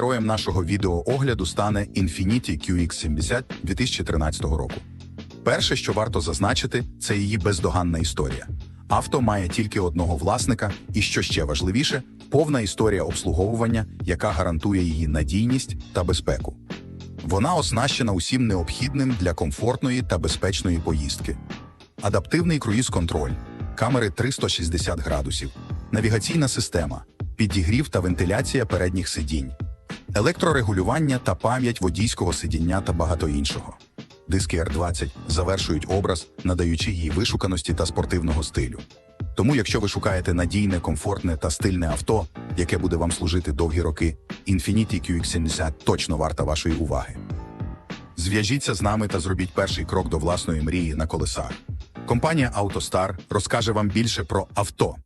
нашого відеоогляду стане Infiniti QX70 2013 року. Перше, що варто зазначити, це її бездоганна історія. Авто має тільки одного власника, і що ще важливіше, повна історія обслуговування, яка гарантує її надійність та безпеку. Вона оснащена усім необхідним для комфортної та безпечної поїздки. Адаптивний круїз-контроль, камери 360 градусів, навігаційна система, підігрів та вентиляція передніх сидінь, електрорегулювання та пам'ять водійського сидіння та багато іншого. Диски R20 завершують образ, надаючи їй вишуканості та спортивного стилю. Тому, якщо ви шукаєте надійне, комфортне та стильне авто, яке буде вам служити довгі роки, Infiniti QX70 точно варта вашої уваги. Зв'яжіться з нами та зробіть перший крок до власної мрії на колесах. Компанія AutoStar розкаже вам більше про авто,